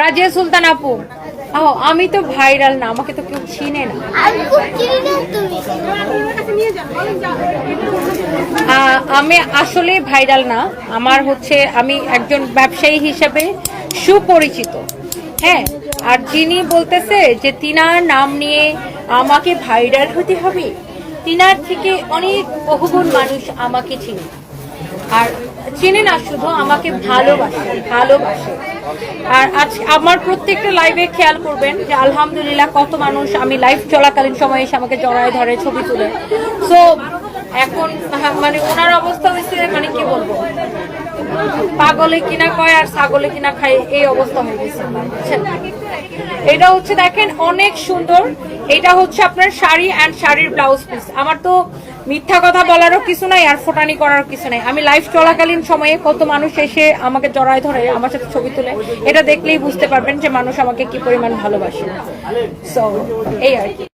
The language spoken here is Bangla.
রাজিয়া সুলতান আপু ও আমি তো ভাইরাল না, আমাকে তো কেউ চিনে না। আমি আসলে ভাইরাল না, আমার হচ্ছে, আমি একজন ব্যবসায়ী হিসেবে সুপরিচিত। হ্যাঁ আর যিনি বলতেছে যে তিনার নাম নিয়ে আমাকে ভাইরাল হতে হবে, তিনার থেকে অনেক বহুগুণ মানুষ আমাকে চিনে। আর চিনে না, শুধু আমাকে ভালোবাসে ভালোবাসে। আর আজ আমার প্রত্যেকটা লাইভে খেয়াল করবেন যে আলহামদুলিল্লাহ কত মানুষ আমি লাইভ চলাকালীন সময়ে এসে আমাকে জড়ায় ধরে, ছবি তুলে। সো এখন মানে ওনার অবস্থা হয়েছে মানে কি বলব? পাগলে কিনা কয় আর ছাগলে কিনা খায়, এই অবস্থা হয়ে গেছে এটা হচ্ছে দেখেন, অনেক সুন্দর। এটা হচ্ছে আপনার শাড়ি অ্যান্ড শাড়ির ব্লাউজ পিস আমার তো মিথ্যা কথা বলারও কিছু নাই আর ফোটানি করার কিছু নাই। আমি লাইভ চলাকালীন সময়ে কত মানুষ এসে আমাকে জড়ায় ধরে, আমার সাথে ছবি তুলে। এটা দেখলেই বুঝতে পারবেন যে মানুষ আমাকে কি পরিমাণ ভালোবাসে। সো এই আর কি।